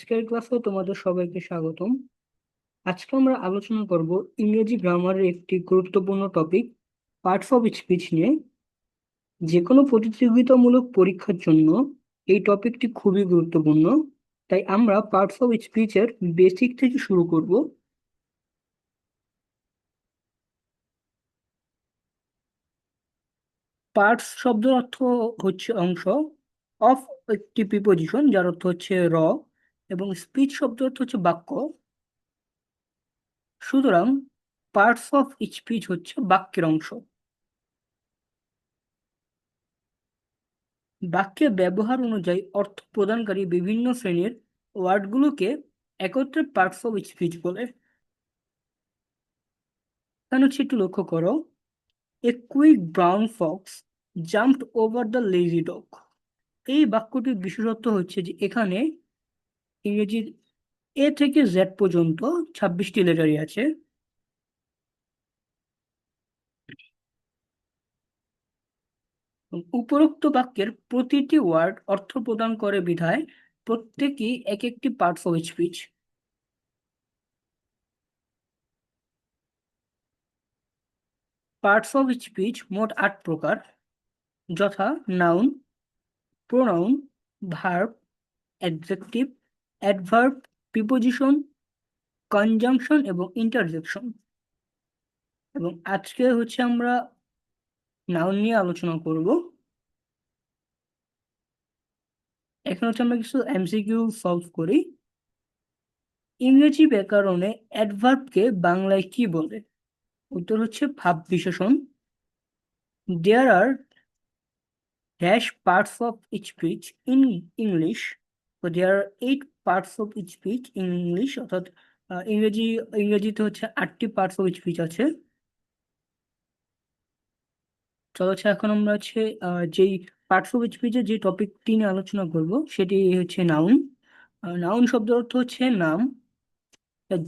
আজকের ক্লাসে তোমাদের সবাইকে স্বাগতম। আজকে আমরা আলোচনা করব ইংরেজি গ্রামারের একটি গুরুত্বপূর্ণ টপিক পার্টস অফ স্পিচ নিয়ে। যে কোনো প্রতিযোগিতামূলক পরীক্ষার জন্য এই টপিকটি খুবই গুরুত্বপূর্ণ, তাই আমরা পার্টস অফ স্পিচের বেসিক থেকে শুরু করব। পার্টস শব্দের অর্থ হচ্ছে অংশ অফ একটি প্রিপোজিশন যার অর্থ হচ্ছে র এবং স্পিচ শব্দ অর্থ হচ্ছে বাক্য। সুতরাং পার্টস অফ স্পিচ হচ্ছে বাক্যের অংশ। বাক্যে ব্যবহার অনুযায়ী অর্থ প্রদানকারী বিভিন্ন শ্রেণির ওয়ার্ডগুলোকে একত্রে পার্টস অফ স্পিচ বলে। কেন একটু লক্ষ্য করো। A quick brown fox jumped over the lazy dog এই বাক্যটির বিশেষত্ব হচ্ছে যে এখানে ইংরেজির এ থেকে জেড পর্যন্ত ছাব্বিশটি লেটারই আছে। উপরোক্ত বাক্যের প্রতিটি ওয়ার্ড অর্থ প্রদান করে বিধায় প্রত্যেকই এক একটি parts of speech parts of speech মোট আট প্রকার। যথা noun pronoun verb adjective adverb preposition conjunction এবং ইন্টারজেকশন এবং আজকে হচ্ছে আমরা নাউন নিয়ে আলোচনা করব। এখন হচ্ছে আমরা কিছু এমসিকিউ সলভ করি। ইংরেজি ব্যাকরণে অ্যাডভার্বকে বাংলায় কি বলে? উত্তর হচ্ছে ভাব বিশেষণ। There are dash parts of speech in English there are eight parts of speech in English অর্থাৎ ইংরেজি, ইংরেজিতে হচ্ছে আটটি পার্টস অফ স্পিচ আছে। চলো হচ্ছে এখন আমরা হচ্ছে যেই পার্টস অফ স্পিচের যে টপিকটি নিয়ে আলোচনা করব, সেটি হচ্ছে নাউন নাউন শব্দের অর্থ হচ্ছে নাম।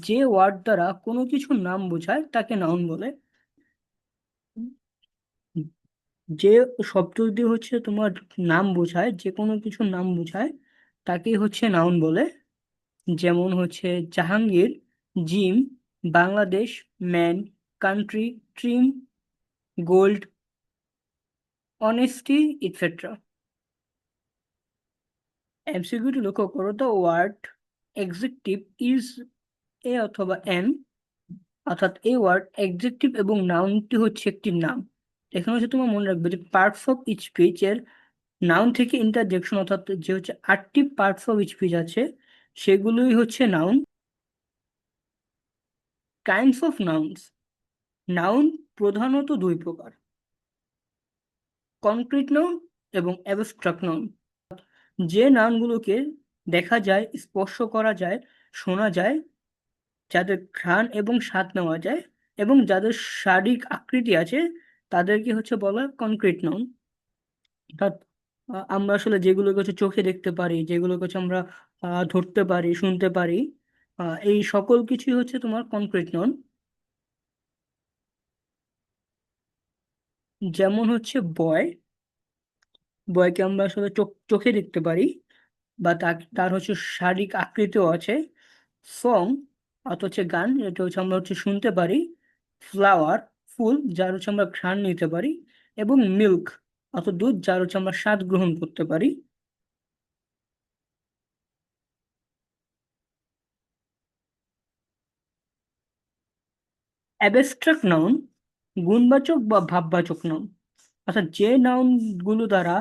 যে ওয়ার্ড দ্বারা কোনো কিছুর নাম বোঝায়, তাকে নাউন বলে। যে শব্দ দিয়ে হচ্ছে তোমার নাম বোঝায়, যে কোনো কিছুর নাম বোঝায় তাকেই হচ্ছে নাউন বলে। যেমন হচ্ছে Jahangir, Jim, Bangladesh man country trim gold honesty etcetera এমসিকিউটি লক্ষ্য করো the word executive is a অথবা এন অর্থাৎ এই ওয়ার্ড এক্সেকটিভ এবং নাউনটি হচ্ছে একটি নাম। এখানে হচ্ছে তোমার মনে রাখবে যে পার্টস অফ স্পিচ এর নাউন থেকে ইন্টারজেকশন অর্থাৎ যে হচ্ছে আটটি পার্টস অফ স্পিচ আছে, সেগুলোই হচ্ছে noun kinds of nouns noun প্রধানত দুই প্রকার। কনক্রিট নাউন এবং অ্যাবস্ট্রাক্ট নাউন যে নাউনগুলোকে দেখা যায়, স্পর্শ করা যায়, শোনা যায়, যাদের ঘ্রাণ এবং স্বাদ নেওয়া যায় এবং যাদের শারীরিক আকৃতি আছে, তাদেরকে হচ্ছে বলা কনক্রিট নাউন অর্থাৎ আমরা আসলে যেগুলোকে হচ্ছে চোখে দেখতে পারি, যেগুলোকে হচ্ছে আমরা ধরতে পারি, শুনতে পারি এই সকল কিছুই হচ্ছে তোমার কনক্রিট নন। যেমন হচ্ছে বয়, বয়কে আমরা আসলে চোখ, চোখে দেখতে পারি বা তার হচ্ছে শারীরিক আকৃতিও আছে। সং অত হচ্ছে গান, এটা হচ্ছে আমরা হচ্ছে শুনতে পারি। ফ্লাওয়ার, ফুল, যার হচ্ছে আমরা ঘ্রাণ নিতে পারি। এবং মিল্ক অত দুধ যার হচ্ছে আমরা স্বাদ গ্রহণ করতে পারি। অ্যাবস্ট্রাক্ট নাউন, গুণবাচক বা ভাববাচক নাউন। অর্থাৎ যে নাউনগুলো দ্বারা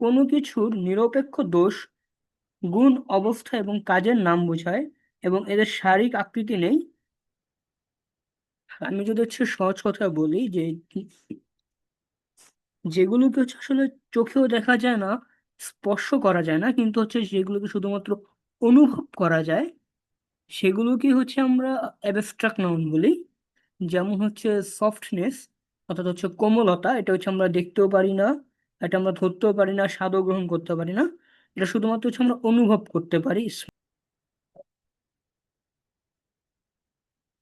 কোনো কিছুর নিরপেক্ষ দোষ, গুণ, অবস্থা এবং কাজের নাম বোঝায় এবং এদের শারীরিক আকৃতি নেই। আমি যদি হচ্ছে সহজ কথা বলি যে যেগুলোকে হচ্ছে আসলে চোখেও দেখা যায় না স্পর্শ করা যায় না, কিন্তু হচ্ছে যেগুলোকে শুধুমাত্র অনুভব করা যায়, সেগুলোকে হচ্ছে আমরা অ্যাবস্ট্রাক্ট নাউন বলি। যেমন হচ্ছে সফটনেস অর্থাৎ হচ্ছে কোমলতা, এটা হচ্ছে আমরা দেখতেও পারি না, এটা আমরা ধরতেও পারি না, স্বাদও গ্রহণ করতে পারি না, এটা শুধুমাত্র হচ্ছে আমরা অনুভব করতে পারি।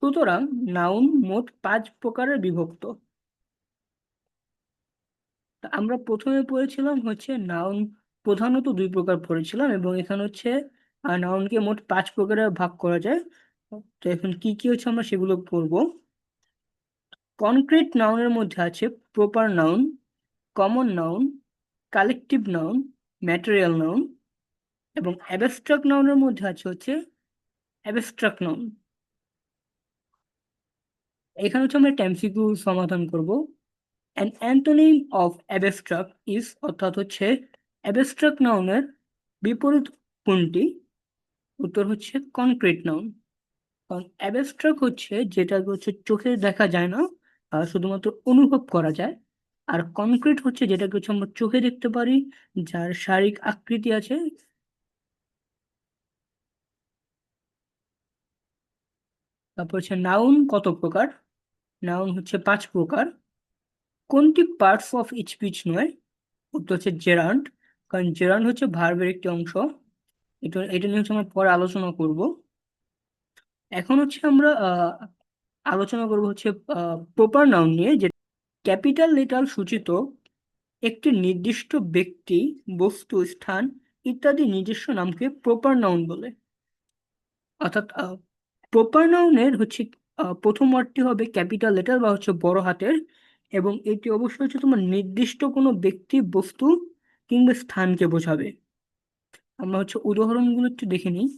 সুতরাং নাউন মোট পাঁচ প্রকারের বিভক্ত। আমরা প্রথমে পড়েছিলাম হচ্ছে নাউন প্রধানত দুই প্রকার পড়েছিলাম এবং এখানে হচ্ছে নাউনকে মোট পাঁচ প্রকারে ভাগ করা যায়। তো এখন কি কি হচ্ছে আমরা সেগুলো পড়ব। কনক্রিট নাউনের মধ্যে আছে proper noun common noun collective noun material noun এবং অ্যাবস্ট্রাক্ট নাউনের মধ্যে আছে হচ্ছে অ্যাবস্ট্রাক্ট নাউন এখানে হচ্ছে আমরা টেমসিকিউ সমাধান করব। An antonym of abstract is অর্থাৎ হচ্ছে অ্যাবস্ট্রাক্ট নাউনের বিপরীত কোনটি? উত্তর হচ্ছে কনক্রিট নাউন কারণ অ্যাবস্ট্রাক্ট হচ্ছে যেটা হচ্ছে চোখে দেখা যায় না শুধুমাত্র অনুভব করা যায়। আর কনক্রিট হচ্ছে যেটাকে হচ্ছে আমরা চোখে দেখতে পারি, যার শারীরিক আকৃতি আছে। তারপর হচ্ছে নাউন কত প্রকার? নাউন হচ্ছে পাঁচ প্রকার। কোনটি পার্টস অফ স্পিচ নয়? উত্তর হচ্ছে জেরান্ড কারণ জেরান্ড হচ্ছে ভার্বের একটি অংশ। এটা এটা নিয়ে হচ্ছে আমরা পরে আলোচনা করব। এখন হচ্ছে আমরা আলোচনা করব হচ্ছে প্রপার নাউন নিয়ে, যে ক্যাপিটাল লেটার সূচিত একটি নির্দিষ্ট ব্যক্তি, বস্তু, স্থান ইত্যাদি নিজস্ব নামকে প্রপার নাউন বলে। অর্থাৎ প্রপার নাউনের হচ্ছে প্রথম ওয়ার্ডটি হবে ক্যাপিটাল লেটার বা হচ্ছে বড় হাতের। এবং এটি অবশ্যই হচ্ছে তোমার নির্দিষ্ট কোনো ব্যক্তি, বস্তু কিংবা স্থানকে বোঝাবে। আমরা হচ্ছে উদাহরণগুলো একটু দেখে নিই।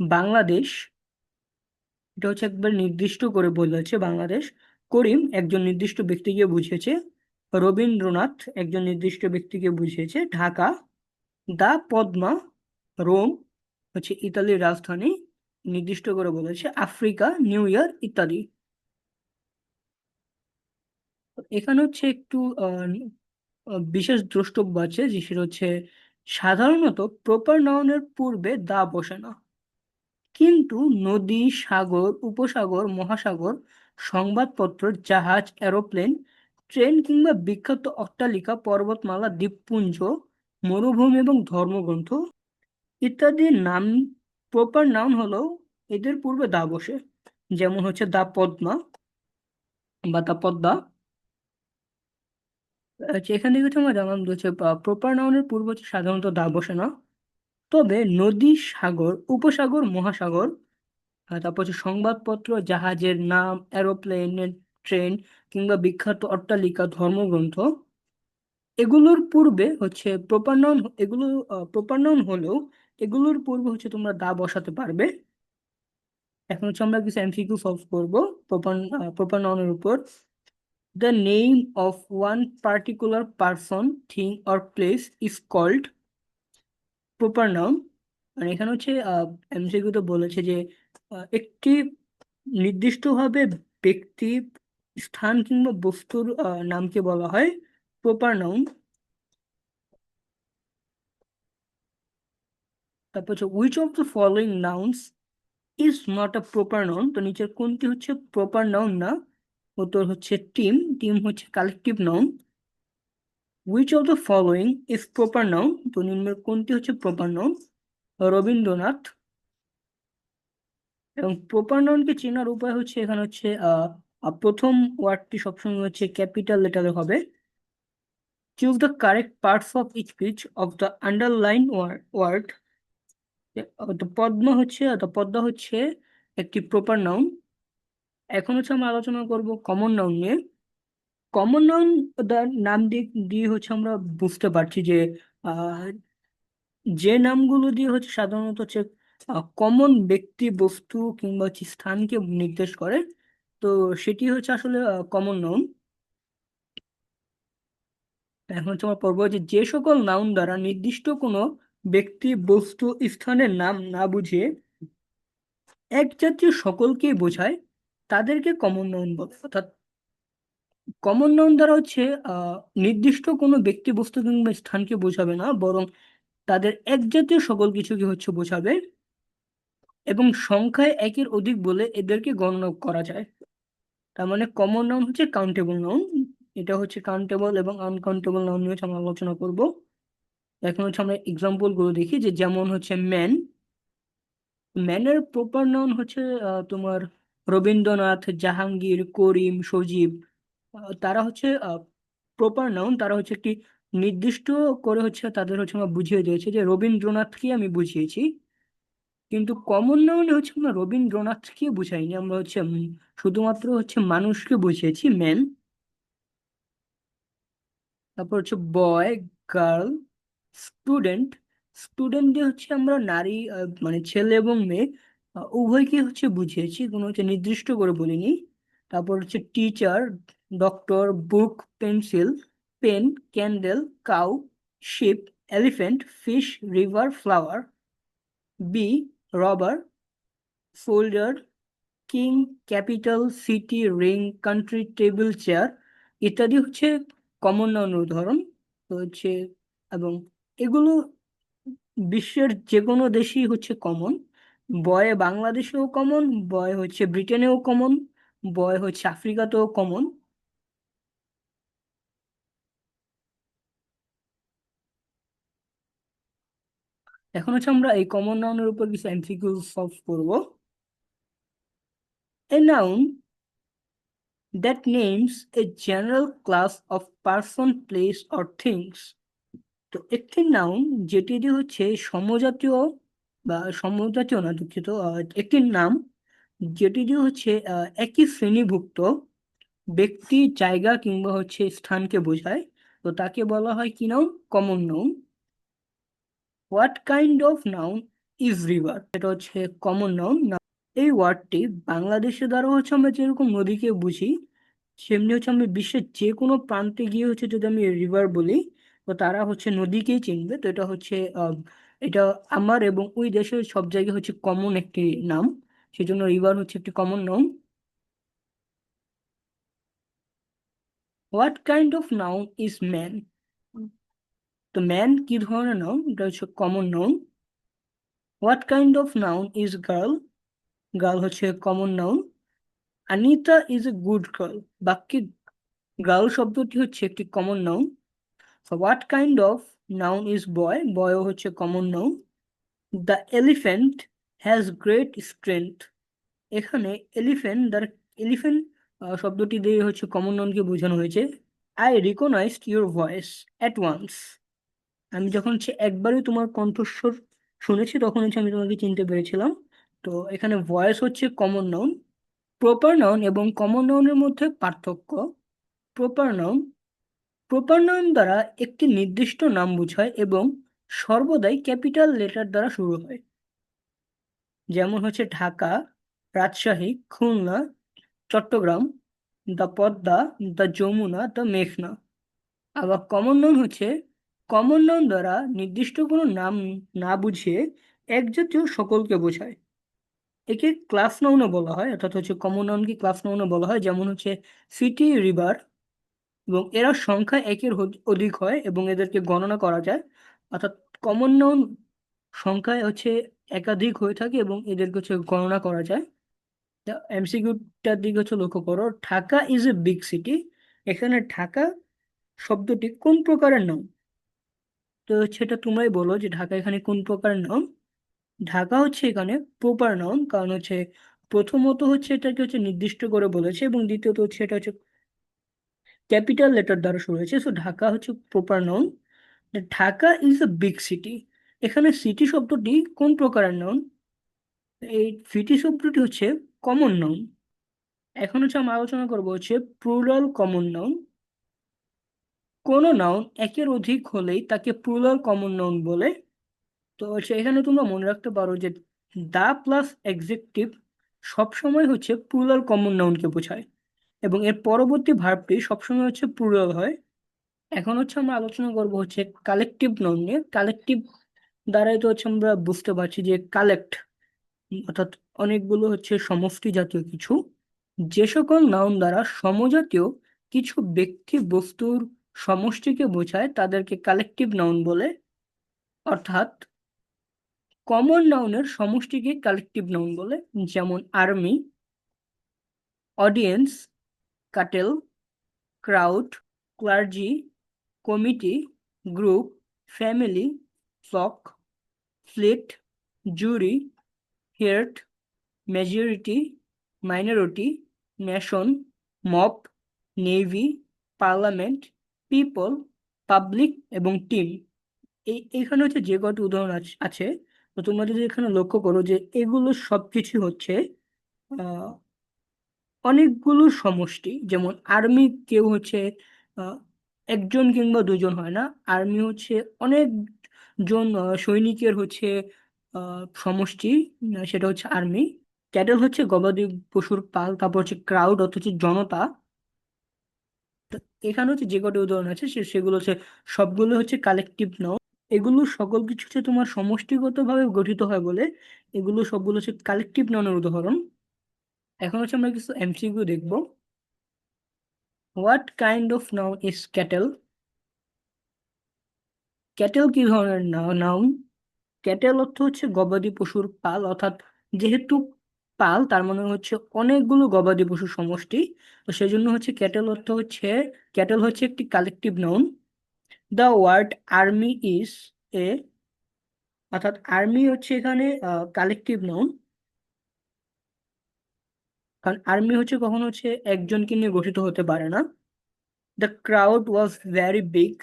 বাংলাদেশ, এটা হচ্ছে একবার নির্দিষ্ট করে বলেছে বাংলাদেশ। করিম একজন নির্দিষ্ট ব্যক্তিকে বুঝিয়েছে। রবীন্দ্রনাথ একজন নির্দিষ্ট ব্যক্তিকে বুঝিয়েছে। ঢাকা, দা পদ্মা, রোম হচ্ছে ইতালির রাজধানী, নির্দিষ্ট করে বলেছে। আফ্রিকা, নিউ ইয়র্ক ইত্যাদি এখানে হচ্ছে একটু বিশেষ দ্রষ্টব্য আছে যে সেটা হচ্ছে সাধারণত প্রপার নাউনের পূর্বে দা বসে না। কিন্তু নদী, সাগর, উপসাগর, মহাসাগর, সংবাদপত্র, জাহাজ এরোপ্লেন ট্রেন কিংবা বিখ্যাত অট্টালিকা, পর্বতমালা, দ্বীপপুঞ্জ, মরুভূমি এবং ধর্মগ্রন্থ ইত্যাদি নাম প্রপার নাউন হলেও এদের পূর্বে দা বসে। যেমন হচ্ছে দা পদ্মা বা দা পদ্মা। আচ্ছা, এখান থেকে আমরা জানলাম হচ্ছে প্রপার নাউনের পূর্বে হচ্ছে সাধারণত দা বসে না। তবে নদী সাগর উপসাগর মহাসাগর তারপর হচ্ছে সংবাদপত্র জাহাজের নাম এরোপ্লেন ট্রেন কিংবা বিখ্যাত অট্টালিকা ধর্মগ্রন্থ এগুলোর পূর্বে হচ্ছে প্রপার নাউন এগুলো প্রপার নাউন হলেও এগুলোর পূর্বে হচ্ছে তোমরা দা বসাতে পারবে। এখন হচ্ছে আমরা কিছু এমসিকিউ সলভ করব প্রপার প্রপার নাউনের উপর। The name of one particular person thing or place is called proper noun মানে এখানে হচ্ছে এমসিকিউতে বলেছে যে একটি নির্দিষ্টভাবে ব্যক্তি, স্থান কিংবা বস্তুর নামকে বলা হয় প্রপার নাউন তারপর হচ্ছে which of the following nouns is not a proper noun তো নিচের কোনটি হচ্ছে প্রপার নাউন না? উত্তর হচ্ছে টিম টিম হচ্ছে collective noun which of the following is proper noun তো নিম্নের কোনটি হচ্ছে প্রপার নাউন রবীন্দ্রনাথ। এবং প্রপার নাউনকে চেনার উপায় হচ্ছে এখানে হচ্ছে প্রথম ওয়ার্ডটি সবসময় হচ্ছে ক্যাপিটাল লেটারে হবে। Choose the correct parts of speech of the underline word Padma হচ্ছে পদ্মা হচ্ছে একটি প্রপার নাউন এখন হচ্ছে আমরা আলোচনা করব কমন নাউন নিয়ে। কমন নাউন নাম দিয়ে দিয়ে হচ্ছে আমরা বুঝতে পারছি যে যে নামগুলো দিয়ে হচ্ছে সাধারণত হচ্ছে কমন ব্যক্তি, বস্তু কিংবা হচ্ছে স্থানকে নির্দেশ করে, তো সেটি হচ্ছে আসলে কমন নাউন এখন হচ্ছে আমরা পড়ব যে যে সকল নাউন দ্বারা নির্দিষ্ট কোনো ব্যক্তি, বস্তু, স্থানের নাম না বুঝিয়ে এক জাতীয় সকলকেই বোঝায়। তাদেরকে কমন নাউন বলে। অর্থাৎ কমন নাউন দ্বারা হচ্ছে নির্দিষ্ট কোনো ব্যক্তি বস্তু কিংবা স্থানকে বোঝাবে না, বরং তাদের এক জাতীয় সকল কিছুকে হচ্ছে বোঝাবে এবং সংখ্যায় একের অধিক বলে এদেরকে গণনা করা যায়। তার মানে কমন নাউন হচ্ছে কাউন্টেবল নাউন এটা হচ্ছে কাউন্টেবল এবং আনকাউন্টেবল নাউন নিয়ে আমরা আলোচনা করব। এখন হচ্ছে আমরা এক্সাম্পলগুলো দেখি যে যেমন হচ্ছে ম্যান ম্যানের প্রপার নাউন হচ্ছে তোমার রবীন্দ্রনাথ, জাহাঙ্গীর, করিম, সজীব তারা হচ্ছে প্রপার নাউন তারা হচ্ছে একটি নির্দিষ্ট করে হচ্ছে তাদের হচ্ছে আমরা বুঝিয়ে দিয়েছে যে রবীন্দ্রনাথকে আমি বুঝিয়েছি। কিন্তু কমন নাউনে হচ্ছে আমরা রবীন্দ্রনাথকে বুঝাইনি, আমরা হচ্ছে শুধুমাত্র হচ্ছে মানুষকে বুঝিয়েছি ম্যান তারপর হচ্ছে বয় গার্ল স্টুডেন্ট স্টুডেন্ট হচ্ছে আমরা নারী মানে ছেলে এবং মেয়ে উভয়কে হচ্ছে বুঝিয়েছি, কোনো হচ্ছে নির্দিষ্ট করে বলিনি। তারপর হচ্ছে teacher doctor book pencil pen candle cow ship elephant fish river flower bee rubber folder king capital city ring country table chair ইত্যাদি হচ্ছে কমন নাউনের উদাহরণ হচ্ছে এবং এগুলো বিশ্বের যে কোনো দেশেই হচ্ছে কমন বয় বাংলাদেশেও কমন বয় হচ্ছে ব্রিটেনেও কমন বয় হচ্ছে আফ্রিকাতেও কমন এখন হচ্ছে আমরা এই কমন নাউনের উপর কিছু এমসিকিউ সলভ করব। A noun that names a general class of person, place or things তো একটি নাউন যেটি হচ্ছে সমজাতীয় বা সমজাতীয় না দুঃখিত একটি নাম যেটি যে হচ্ছে একই শ্রেণীভুক্ত ব্যক্তি, জায়গা কিংবা হচ্ছে স্থানকে বোঝায়। তো তাকে বলা হয় কি noun common noun what kind of noun is river এটা হচ্ছে কমন নাউন এই ওয়ার্ডটি বাংলাদেশের দ্বারা হচ্ছে আমরা যেরকম নদীকে বুঝি, সেমনি হচ্ছে আমি বিশ্বের যে কোনো প্রান্তে গিয়ে হচ্ছে যদি আমি রিভার বলি, তো তারা হচ্ছে নদীকেই চিনবে। তো এটা হচ্ছে এটা আমার এবং ওই দেশের সব জায়গায় হচ্ছে কমন একটি নাম। সেজন্য রিভার হচ্ছে একটি কমন নাম। What kind of noun is man তো ম্যান কি ধরনের নাউন এটা হচ্ছে common noun what kind of noun is girl girl হচ্ছে common noun Anita is a good girl বাক্যে গার্ল শব্দটি হচ্ছে একটি common noun what kind of noun is boy boy হচ্ছে common noun the elephant has great strength এখানে elephant the elephant শব্দটি দিয়ে হচ্ছে কমন নাউনকে বোঝানো হয়েছে। I recognised your voice at once আমি যখন হচ্ছে একবারই তোমার কণ্ঠস্বর শুনেছি, তখন হচ্ছে আমি তোমাকে চিনতে পেরেছিলাম। তো এখানে ভয়েস হচ্ছে কমন নাউন প্রপার নাউন এবং কমন নাউনের মধ্যে পার্থক্য। প্রপার নাউন প্রপার নাউন দ্বারা একটি নির্দিষ্ট নাম বোঝায় এবং সর্বদাই ক্যাপিটাল লেটার দ্বারা শুরু হয়। যেমন হচ্ছে Dhaka, Rajshahi, Khulna, Chittagong, the Padma, the Jamuna, the মেঘনা। আবার কমন নাউন হচ্ছে কমন নাউন দ্বারা নির্দিষ্ট কোনো নাম না বুঝিয়ে একজাতীয় সকলকে বোঝায়। একে ক্লাস নাউনও বলা হয়, অর্থাৎ হচ্ছে কমন নাউনকে ক্লাস নাউনও বলা হয়। যেমন হচ্ছে সিটি রিভার এবং এরা সংখ্যা একের অধিক হয় এবং এদেরকে গণনা করা যায়। অর্থাৎ কমন নাউন সংখ্যায় হচ্ছে একাধিক হয়ে থাকে এবং এদেরকে হচ্ছে গণনা করা যায়। এমসিকিউটার দিকে হচ্ছে লক্ষ্য করো, Dhaka is a big city এখানে ঢাকা শব্দটি কোন প্রকারের নাম তো সেটা তোমরাই বলো যে ঢাকা এখানে কোন প্রকারের নাম ঢাকা হচ্ছে এখানে প্রপার নাউন কারণ হচ্ছে প্রথমত হচ্ছে এটাকে হচ্ছে নির্দিষ্ট করে বলেছে এবং দ্বিতীয়ত হচ্ছে এটা হচ্ছে ক্যাপিটাল লেটার দ্বারা শুরু হয়েছে। সো ঢাকা হচ্ছে proper noun Dhaka is a big city এখানে সিটি শব্দটি কোন প্রকারের নাউন এই সিটি শব্দটি হচ্ছে কমন নাউন এখন হচ্ছে আমরা আলোচনা করব হচ্ছে প্লুরাল কমন নাউন কোনো নাউন একের অধিক হলেই তাকে প্লুরাল কমন নাউন বলে। তো হচ্ছে এখানে তোমরা মনে রাখতে পারো যে দা প্লাস এক্সেকটিভ সবসময় হচ্ছে প্লুরাল কমন নাউনকে বোঝায়। এবং এর পরবর্তী ভার্বটি সবসময় হচ্ছে প্লুরাল হয়। এখন হচ্ছে আমরা আলোচনা করব হচ্ছে কালেকটিভ নাউন নিয়ে। কালেকটিভ দ্বারাই তো হচ্ছে আমরা বুঝতে পারছি যে কালেক্ট অর্থাৎ অনেকগুলো হচ্ছে সমষ্টি জাতীয় কিছু। যে সকল নাউন দ্বারা সমজাতীয় কিছু ব্যক্তি বস্তুর সমষ্টিকে বোঝায় তাদেরকে কালেকটিভ নাউন বলে। অর্থাৎ কমন নাউনের সমষ্টিকে কালেকটিভ নাউন বলে, যেমন army audience cattle crowd clergy committee group family flock fleet jury herd majority minority nation mob navy parliament people public এবং টিম। এই এখানে হচ্ছে যে কটি উদাহরণ আছে? তো তোমরা যদি এখানে লক্ষ্য করো যে এগুলো সবকিছু হচ্ছে আহ, অনেকগুলো সমষ্টি, যেমন আর্মি কেউ হচ্ছে একজন কিংবা দুজন হয় না। আর্মি হচ্ছে অনেকজন সৈনিকের হচ্ছে সমষ্টি সেটা হচ্ছে আর্মি ক্যাটেল হচ্ছে গবাদি পশুর পাল, তারপর হচ্ছে ক্রাউড অর্থাৎ হচ্ছে জনতা এখানে হচ্ছে যে কটি উদাহরণ আছে সেগুলো হচ্ছে সবগুলো হচ্ছে কালেকটিভ নাউন এগুলো সকল কিছু হচ্ছে তোমার সমষ্টিগতভাবে গঠিত হয় বলে এগুলো সবগুলো হচ্ছে কালেকটিভ নাউনের উদাহরণ। এখন হচ্ছে আমরা কিছু এমসিকিউ দেখব। What kind of noun is cattle cattle কি ধরনের নাউন ক্যাটেল অর্থ হচ্ছে গবাদি পশুর পাল, অর্থাৎ যেহেতু পাল, তার মানে হচ্ছে অনেকগুলো গবাদি পশুর সমষ্টি। তো সেই জন্য হচ্ছে ক্যাটেল অর্থ হচ্ছে ক্যাটেল হচ্ছে একটি collective noun the word army is a অর্থাৎ আর্মি হচ্ছে এখানে কালেকটিভ নাউন কারণ আর্মি হচ্ছে কখনো হচ্ছে একজনকে নিয়ে গঠিত হতে পারে না। The crowd was very big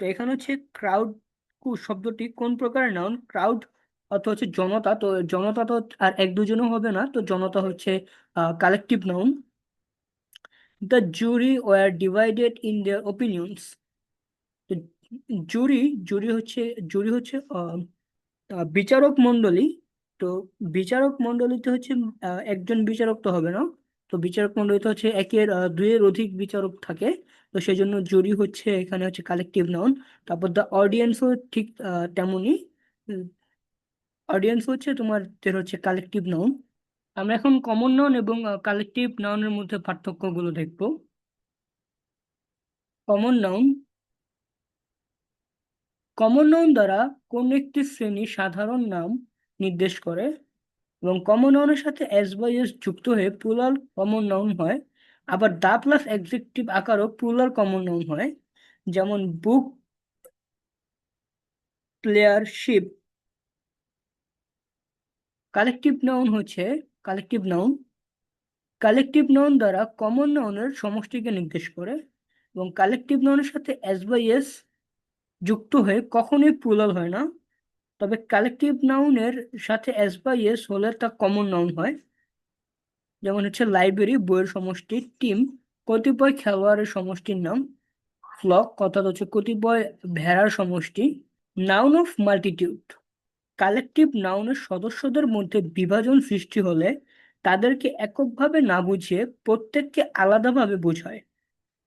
তো এখানে হচ্ছে ক্রাউড শব্দটি কোন প্রকারের নাউন ক্রাউড অর্থ হচ্ছে জনতা। তো জনতা তো আর এক দুজনও হবে না। তো জনতা হচ্ছে collective noun the jury were divided in their opinions jury jury হচ্ছে জুরি হচ্ছে বিচারক মণ্ডলী তো বিচারক মণ্ডলীতে হচ্ছে একজন বিচারক তো হবে না। তো বিচারক মণ্ডলীতে হচ্ছে একের দুইয়ের অধিক বিচারক থাকে। তো সেই জন্য জুরি হচ্ছে এখানে হচ্ছে কালেকটিভ নাউন তারপর দ্য অডিয়েন্সও ঠিক তেমনই। অডিয়েন্স হচ্ছে তোমাদের হচ্ছে কালেকটিভ নাউন আমরা এখন কমন নাউন এবং কালেকটিভ নাউনের মধ্যে পার্থক্যগুলো দেখব। কমন নাউন কমন নাউন দ্বারা কোন একটি শ্রেণি সাধারণ নাম নির্দেশ করে এবং কমন নাউনের সাথে এস বাই এস যুক্ত হয়ে প্লুরাল কমন নাউন হয়। আবার দা প্লাস অ্যাডজেক্টিভ আকারও প্লুরাল কমন নাউন হয়। যেমন book player ship collective noun হচ্ছে কালেকটিভ নাউন কালেকটিভ নাউন দ্বারা কমন নাউনের সমষ্টিকে নির্দেশ করে এবং কালেকটিভ নাউনের সাথে এস বাই এস যুক্ত হয়ে কখনোই প্লুরাল হয় না। তবে কালেকটিভ নাউনের সাথে এস বাই এস হলে তা কমন নাউন হয়। যেমন হচ্ছে লাইব্রেরি বইয়ের সমষ্টি টিম কতিপয় খেলোয়াড়ের সমষ্টির নাম ফ্লক অর্থাৎ হচ্ছে কতিপয় ভেড়ার সমষ্টি নাউন অফ মাল্টিটিউড কালেকটিভ নাউনের সদস্যদের মধ্যে বিভাজন সৃষ্টি হলে তাদেরকে এককভাবে না বুঝিয়ে প্রত্যেককে আলাদাভাবে বোঝায়।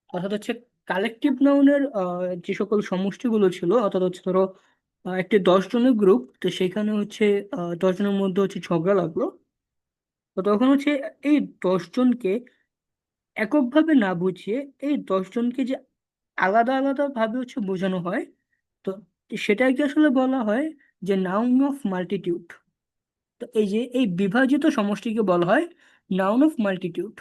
অর্থাৎ হচ্ছে কালেকটিভ নাউনের যে সকল সমষ্টিগুলো ছিল, অর্থাৎ হচ্ছে ধরো একটি দশ জনের গ্রুপ তো সেখানে হচ্ছে দশ জনের মধ্যে হচ্ছে ঝগড়া লাগল। তো তখন হচ্ছে এই দশ জনকে এককভাবে না বুঝিয়ে এই দশ জনকে যে আলাদা আলাদা ভাবে হচ্ছে বোঝানো হয়, তো সেটাকে আসলে বলা হয় যে নাউন অফ মাল্টিটিউড তো এই যে এই বিভাজিত সমষ্টিকে বলা হয় noun of multitude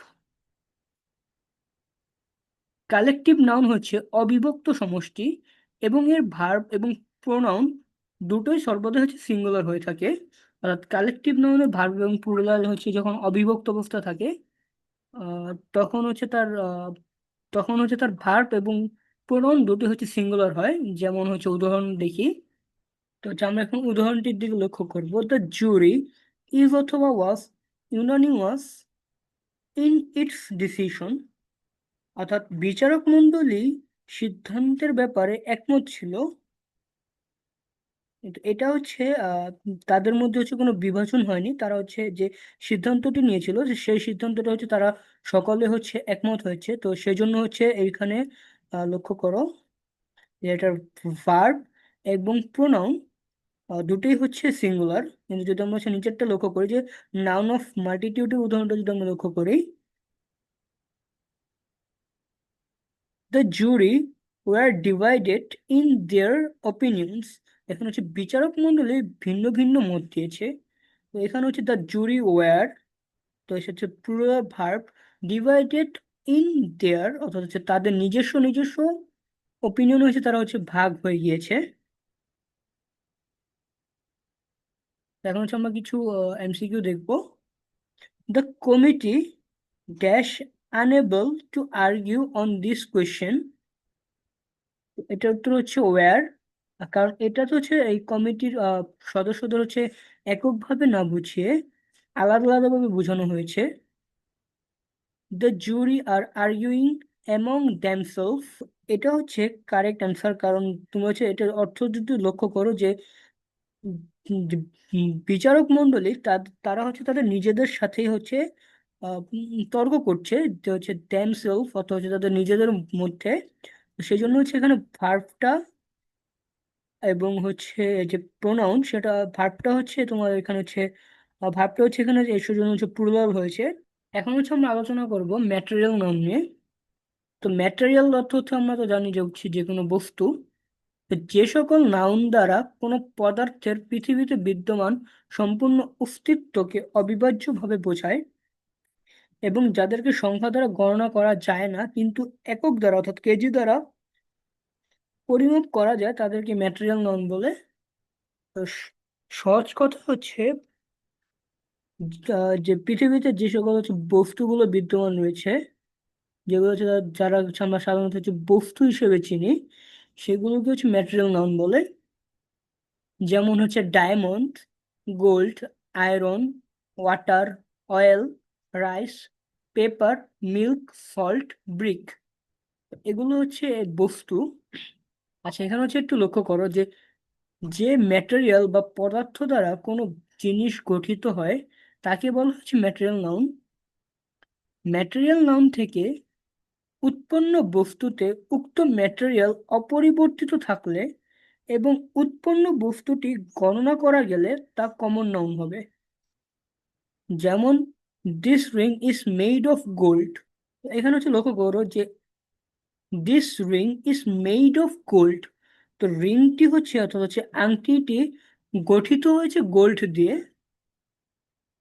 collective noun হচ্ছে অবিভক্ত সমষ্টি এবং এর ভার্ব এবং প্রোনাউন দুটোই সর্বদা হচ্ছে সিঙ্গুলার হয়ে থাকে। অর্থাৎ কালেকটিভ নাউনের ভার্ব এবং প্লুরাল হচ্ছে যখন অবিভক্ত অবস্থা থাকে তখন হচ্ছে তার তখন হচ্ছে তার ভার্ব এবং প্রোনাউন দুটো হচ্ছে সিঙ্গুলার হয়। যেমন হচ্ছে উদাহরণ দেখি। তো হচ্ছে আমরা এখন উদাহরণটির দিকে লক্ষ্য করব। দ্য জুরি ইজ অথবা was unanimous in its decision অর্থাৎ বিচারক মণ্ডলী সিদ্ধান্তের ব্যাপারে একমত ছিল। এটা হচ্ছে তাদের মধ্যে হচ্ছে কোনো বিভাজন হয়নি। তারা হচ্ছে যে সিদ্ধান্তটি নিয়েছিল সেই সিদ্ধান্তটা হচ্ছে তারা সকলে হচ্ছে একমত হয়েছে। তো সেই জন্য হচ্ছে এইখানে লক্ষ্য করো যে এটার ভার্ব এবং প্রোনাউন দুটোই হচ্ছে সিঙ্গুলার কিন্তু যদি আমরা হচ্ছে নিচেরটা লক্ষ্য করি যে নাউন অফ মাল্টিটিউডের উদাহরণটা যদি আমরা লক্ষ্য করি the jury were divided in their opinions এখানে হচ্ছে বিচারক মণ্ডলী ভিন্ন ভিন্ন মত দিয়েছে। তো এখানে হচ্ছে দ্য জুরি ওয়ার তো হচ্ছে plural verb divided in their অর্থাৎ হচ্ছে তাদের নিজস্ব নিজস্ব ওপিনিয়ন হচ্ছে তারা হচ্ছে ভাগ হয়ে গিয়েছে। এখন হচ্ছে আমরা কিছু এমসিকিউ দেখব। The committee dash unable to argue on this question এটা উত্তর হচ্ছে ওয়্যার কারণ এটা তো হচ্ছে এই কমিটির সদস্যদের হচ্ছে এককভাবে না বুঝিয়ে আলাদা আলাদাভাবে বোঝানো হয়েছে। The jury are arguing among themselves এটা হচ্ছে কারেক্ট অ্যান্সার কারণ তুমি হচ্ছে এটার অর্থ যদি লক্ষ্য করো যে বিচারক মণ্ডলী তারা হচ্ছে তাদের নিজেদের সাথেই হচ্ছে তর্ক করছে যে হচ্ছে দ্যামসেলফ অর্থাৎ হচ্ছে তাদের নিজেদের মধ্যে। সেই জন্য হচ্ছে এখানে ভার্বটা এবং হচ্ছে যে প্রোনাউন সেটা ভার্বটা হচ্ছে তোমার এখানে হচ্ছে ভার্বটা হচ্ছে এখানে এসের জন্য হচ্ছে প্লুরাল হয়েছে। এখন হচ্ছে আমরা আলোচনা করব ম্যাটেরিয়াল নাউন নিয়ে। তো ম্যাটেরিয়াল অর্থ হচ্ছে আমরা তো জানি যে হচ্ছে যে কোনো বস্তু। যে সকল নাউন দ্বারা কোনো পদার্থের পৃথিবীতে বিদ্যমান সম্পূর্ণ অস্তিত্বকে অবিভাজ্যভাবে বোঝায় এবং যাদেরকে সংখ্যা দ্বারা গণনা করা যায় না, কিন্তু একক দ্বারা অর্থাৎ কেজি দ্বারা পরিমাপ করা যায় তাদেরকে ম্যাটেরিয়াল নন বলে। সহজ কথা হচ্ছে যে পৃথিবীতে যে সকল হচ্ছে বস্তুগুলো বিদ্যমান রয়েছে, যেগুলো হচ্ছে যারা আমরা সাধারণত হচ্ছে বস্তু হিসেবে চিনি, সেগুলোকে হচ্ছে ম্যাটেরিয়াল নন বলে। যেমন হচ্ছে diamond gold iron water oil rice paper milk salt brick এগুলো হচ্ছে বস্তু। আচ্ছা এখানে হচ্ছে একটু লক্ষ্য করো যে যে ম্যাটেরিয়াল বা পদার্থ দ্বারা কোনো জিনিস গঠিত হয়, তাকে বলা হচ্ছে ম্যাটেরিয়াল নাউন ম্যাটেরিয়াল নাউন থেকে উৎপন্ন বস্তুতে উক্ত ম্যাটেরিয়াল অপরিবর্তিত থাকলে এবং উৎপন্ন বস্তুটি গণনা করা গেলে তা কমন নাউন হবে। যেমন this ring is made of gold এখানে হচ্ছে লক্ষ্য করো যে this ring is made of gold তো রিংটি হচ্ছে অর্থাৎ হচ্ছে আংটিটি গঠিত হয়েছে গোল্ড দিয়ে।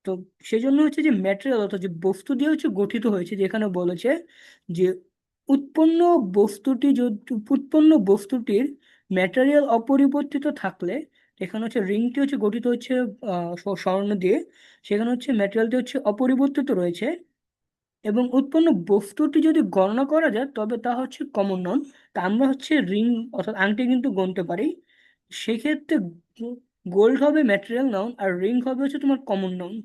তো সেই জন্য হচ্ছে যে ম্যাটেরিয়াল অর্থাৎ যে বস্তু দিয়ে হচ্ছে গঠিত হয়েছে যেখানে বলেছে যে উৎপন্ন বস্তুটি উৎপন্ন বস্তুটির ম্যাটেরিয়াল অপরিবর্তিত থাকলে এখানে হচ্ছে রিংটি হচ্ছে গঠিত হচ্ছে স্বর্ণ দিয়ে। সেখানে হচ্ছে ম্যাটেরিয়ালটি হচ্ছে অপরিবর্তিত রয়েছে। এবং উৎপন্ন বস্তুটি যদি গণনা করা যায়, তবে তা হচ্ছে কমন নন তা আমরা হচ্ছে রিং অর্থাৎ আংটি কিন্তু গণতে পারি। সেক্ষেত্রে গোল্ড হবে ম্যাটেরিয়াল নাউন আর রিং হবে হচ্ছে তোমার কমন নাউন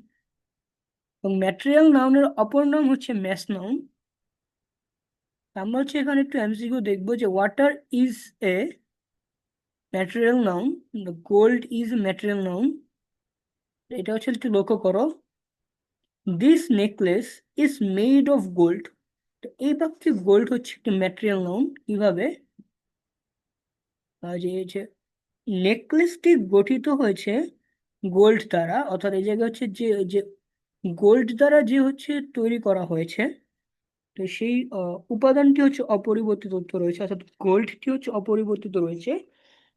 এবং ম্যাটেরিয়াল নাউনের অপর নাম হচ্ছে ম্যাস নাউন আমরা হচ্ছে এখানে একটু এমসিকিউ দেখব যে water is a material noun gold is material noun এটা হচ্ছে একটু লক্ষ্য করো। This necklace is made of gold তো এই বাক্যে গোল্ড হচ্ছে একটি ম্যাটেরিয়াল নাউন কীভাবে? যে নেকলেসটি গঠিত হয়েছে গোল্ড দ্বারা, অর্থাৎ এই জায়গায় হচ্ছে যে যে গোল্ড দ্বারা যে হচ্ছে তৈরি করা হয়েছে, তো সেই উপাদানটি হচ্ছে অপরিবর্তিত রয়েছে। অর্থাৎ গোল্ডটি হচ্ছে অপরিবর্তিত রয়েছে।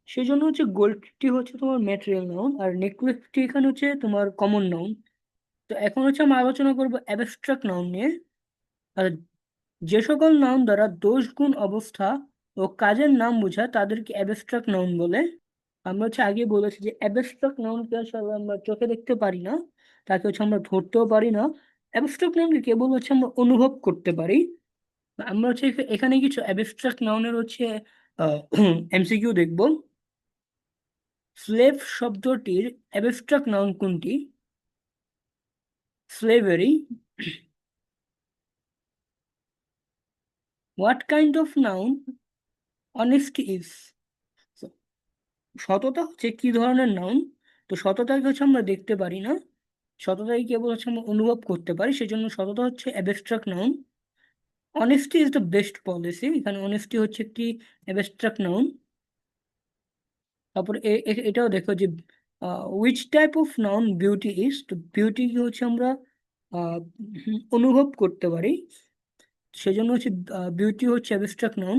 সেই জন্য হচ্ছে গোল্ডটি হচ্ছে তোমার ম্যাটেরিয়াল নাউন আর নেকলেসটি এখানে হচ্ছে তোমার কমন নাউন তো এখন হচ্ছে আমরা আলোচনা করব অ্যাবস্ট্রাক্ট নাউন নিয়ে। যে সকল নাউন দ্বারা দোষ, গুণ, অবস্থা ও কাজের নাম বোঝায় তাদেরকে অ্যাবস্ট্রাক্ট নাউন বলে। আমরা হচ্ছে আগে বলেছি যে অ্যাবস্ট্রাক্ট নাউনকে আসলে আমরা চোখে দেখতে পারি না, তাকে হচ্ছে আমরা ধরতেও পারি না। অ্যাবস্ট্রাক্ট নাউনকে কেবল হচ্ছে আমরা অনুভব করতে পারি। আমরা হচ্ছে এখানে কিছু অ্যাবস্ট্রাক্ট নাউনের হচ্ছে এমসিকিউ দেখব। স্লেভ শব্দটির অ্যাবস্ট্রাক্ট নাউন কোনটি? Slavery what kind of noun honesty is সততা হচ্ছে কি ধরনের নাউন তো সততাকে হচ্ছে আমরা দেখতে পারি না। সততাকে কেবল হচ্ছে আমরা অনুভব করতে পারি। সেজন্য সততা হচ্ছে abstract noun honesty is the best policy এখানে অনেস্টি হচ্ছে একটি অ্যাবস্ট্রাক্ট নাউন তারপর এটাও দেখো যে which type of noun beauty is তো বিউটি কি হচ্ছে আমরা অনুভব করতে পারি। সেজন্য হচ্ছে বিউটি হচ্ছে অ্যাবস্ট্রাক্ট নাউন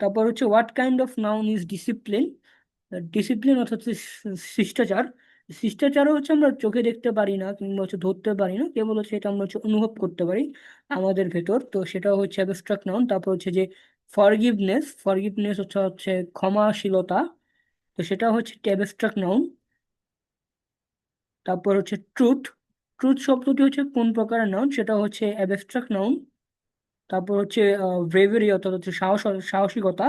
তারপর হচ্ছে what kind of noun is discipline discipline অর্থাৎ শিষ্টাচার। শিষ্টাচারও হচ্ছে আমরা চোখে দেখতে পারি না, কিংবা হচ্ছে ধরতে পারি না, কেবল হচ্ছে এটা আমরা হচ্ছে অনুভব করতে পারি আমাদের ভেতর। তো সেটাও হচ্ছে অ্যাবস্ট্রাক্ট নাউন তারপর হচ্ছে যে ফরগিভনেস ফরগিভনেস হচ্ছে হচ্ছে ক্ষমাশীলতা। তো সেটা হচ্ছে অ্যাবস্ট্রাক্ট নাউন তারপর হচ্ছে ট্রুথ ট্রুথ শব্দটি হচ্ছে কোন প্রকারের নাউন সেটা হচ্ছে অ্যাবস্ট্রাক্ট নাউন তারপর হচ্ছে ব্রেভারি অর্থাৎ হচ্ছে সাহস, সাহসিকতা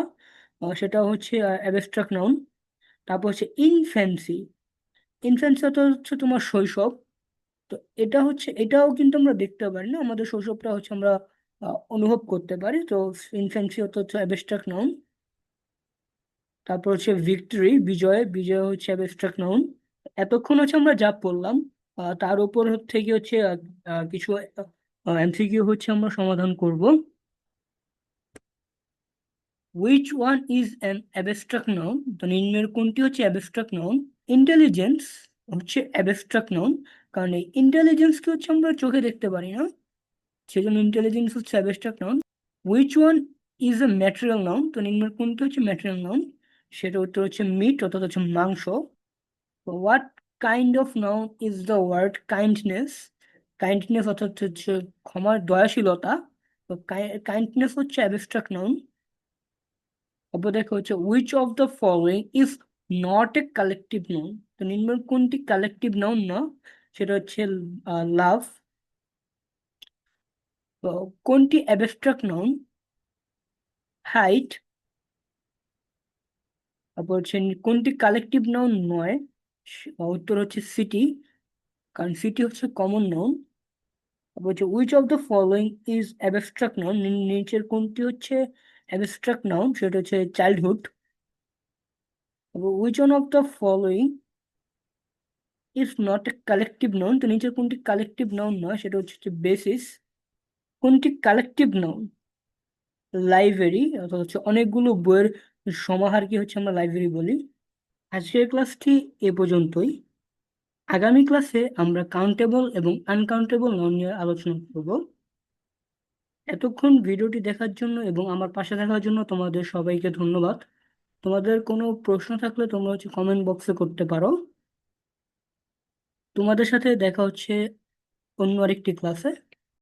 সেটা হচ্ছে অ্যাবস্ট্রাক্ট নাউন তারপর হচ্ছে ইনফ্যান্সি ইনফ্যান্সি অর্থ হচ্ছে তোমার শৈশব, তো এটা হচ্ছে, এটাও কিন্তু আমরা দেখতে পারি না, আমাদের শৈশবটা হচ্ছে আমরা অনুভব করতে পারি, তো ইনফ্যান্সি অর্থ হচ্ছে অ্যাবস্ট্রাক্ট নাউন তারপর হচ্ছে ভিক্টরি বিজয় বিজয় হচ্ছে অ্যাবস্ট্রাক্ট নাউন এতক্ষণ হচ্ছে আমরা যা পড়লাম তার উপর থেকে হচ্ছে আহ, আহ, কিছু এমসিকিউ হচ্ছে আমরা সমাধান করব। Which one is an abstract noun তো নিম্নের কোনটি হচ্ছে অ্যাবস্ট্রাক্ট নাউন ইন্টেলিজেন্স হচ্ছে অ্যাবস্ট্রাক্ট নাউন কারণ এই ইন্টেলিজেন্সকে হচ্ছে আমরা চোখে দেখতে পারি না সেজন্য ইন্টেলিজেন্স হচ্ছে abstract noun which one is a material noun তো নিম্নের কোনটি হচ্ছে ম্যাটেরিয়াল নাউন সেটা উত্তর হচ্ছে মিট অর্থাৎ হচ্ছে মাংস। What kind of noun is the word kindness kindness অর্থাৎ হচ্ছে ক্ষমার দয়াশীলতা। তো কাইন্ডনেস হচ্ছে অ্যাবস্ট্রাক্ট নাউন তারপর দেখা হচ্ছে which of the following is not a collective noun তো নিম্নের কোনটি কালেকটিভ নাউন না? সেটা হচ্ছে লাভ কোনটি অ্যাবস্ট্রাক্ট নাউন হাইট তারপর হচ্ছে কোনটি কালেকটিভ নাউন নয়? উত্তর হচ্ছে সিটি কারণ সিটি হচ্ছে কমন তারপর হচ্ছে which of the following is abstract noun নিচের কোনটি হচ্ছে অ্যাবস্ট্রাক্ট নাউন সেটা হচ্ছে childhood which one of the following is not a collective noun তো নিচের কোনটি কালেকটিভ নাউন নয়, সেটা হচ্ছে বেসিস কোনটি কালেকটিভ নাউন লাইব্রেরি অর্থাৎ হচ্ছে অনেকগুলো বইয়ের সমাহারকে হচ্ছে আমরা লাইব্রেরি বলি। আজকের ক্লাসটি এ পর্যন্তই। আগামী ক্লাসে আমরা কাউন্টেবল এবং আনকাউন্টেবল নাউন নিয়ে আলোচনা করব। এতক্ষণ ভিডিওটি দেখার জন্য এবং আমার পাশে থাকার জন্য তোমাদের সবাইকে ধন্যবাদ। তোমাদের কোনো প্রশ্ন থাকলে তোমরা হচ্ছে কমেন্ট বক্সে করতে পারো। তোমাদের সাথে দেখা হচ্ছে অন্য আরেকটি ক্লাসে।